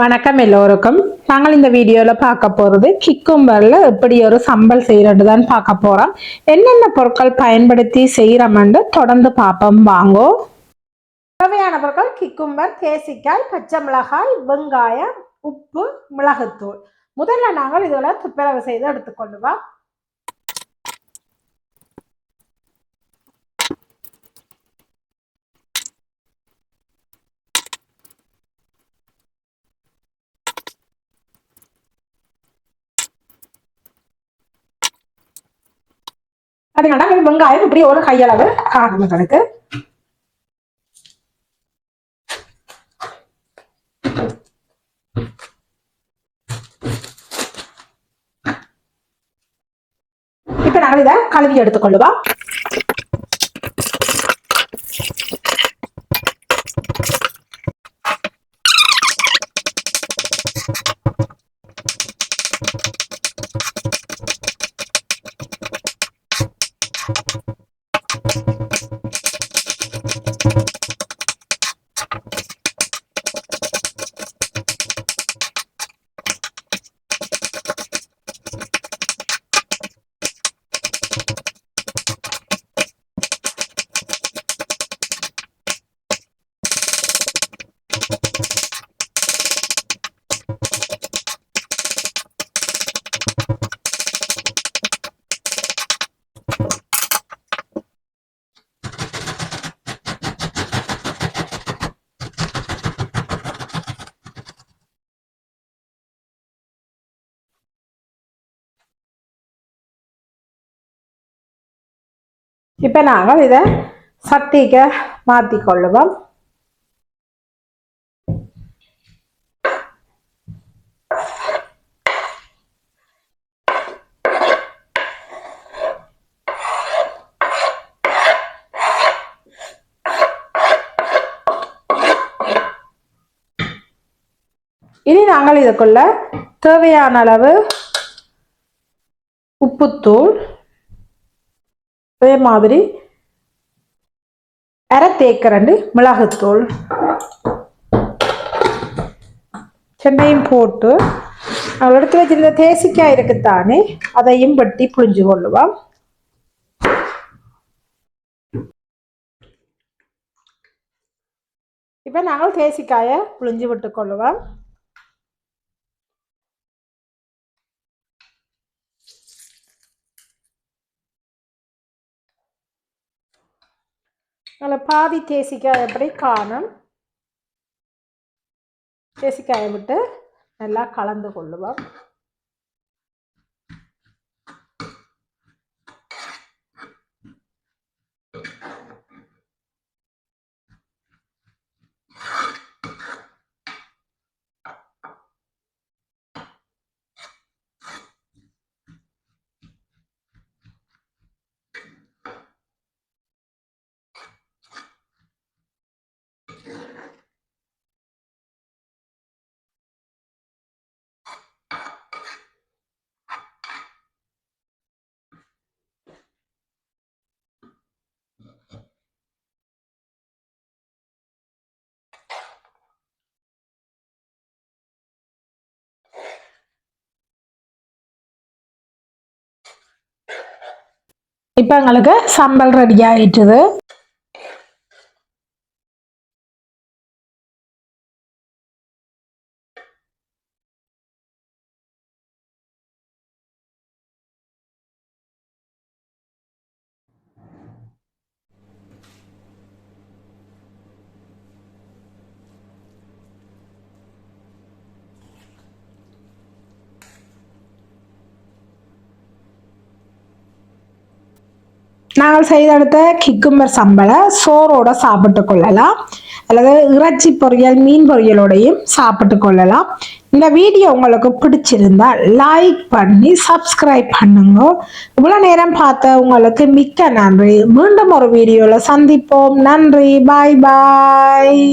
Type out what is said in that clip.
வணக்கம் எல்லோருக்கும். நாங்கள் இந்த வீடியோவில் பார்க்க போகிறது கிக்கும்பரில் எப்படி ஒரு சம்பல் செய்கிறது தான் பார்க்க போகிறோம் என்னென்ன பொருட்கள் பயன்படுத்தி செய்கிறோம்னு தொடர்ந்து பார்ப்போம். வாங்கோ. தேவையான பொருட்கள் கிக்கும்பர் தேசிக்காய் பச்சை மிளகாய் வெங்காயம் உப்பு மிளகுத்தூள். முதல்ல நாங்கள் இதில் துப்பரவு செய்து எடுத்துக்கொள்ளுவோம். அதனால வெங்காயம் இப்படி ஒரு கையளவு காணும் எங்களுக்கு இப்ப நாங்கள் இதை கழுவி எடுத்துக்கொள்ளுவோம். இப்ப நாங்கள் இதை சட்டிக்கு மாற்றி கொள்ளுவோம் இனி நாங்கள் இதுக்குள்ள தேவையான அளவு உப்புத்தூள் அதே மாதிரி அரை தேக்கரண்டு மிளகுத்தூள். சென்னையும் போட்டு அவள் எடுத்து வச்சிருந்த தேசிக்காய் இருக்குத்தானே அதையும் வெட்டி புழிஞ்சு கொள்ளுவோம். இப்போ நாங்கள் தேசிக்காயை புழிஞ்சு விட்டு கொள்ளுவோம். அதில் பாதி தேசிக்காய் எப்படி காணும். தேசிக்காயை விட்டு நல்லா கலந்து கொள்ளுவோம். இப்போ எங்களுக்கு சம்பல் ரெடி ஆயிட்டுது. நாங்கள் செய்தெடுத்த கிக்கும்பர் சம்பளை சோறோட சாப்பிட்டு கொள்ளலாம். அல்லது இறைச்சி பொரியல் மீன் பொரியலோடையும் சாப்பிட்டு கொள்ளலாம். இந்த வீடியோ உங்களுக்கு பிடிச்சிருந்தா லைக் பண்ணி சப்ஸ்கிரைப் பண்ணுங்க. இவ்வளோ நேரம் பார்த்த உங்களுக்கு மிக்க நன்றி. மீண்டும் ஒரு வீடியோவில் சந்திப்போம். நன்றி. பாய் பாய்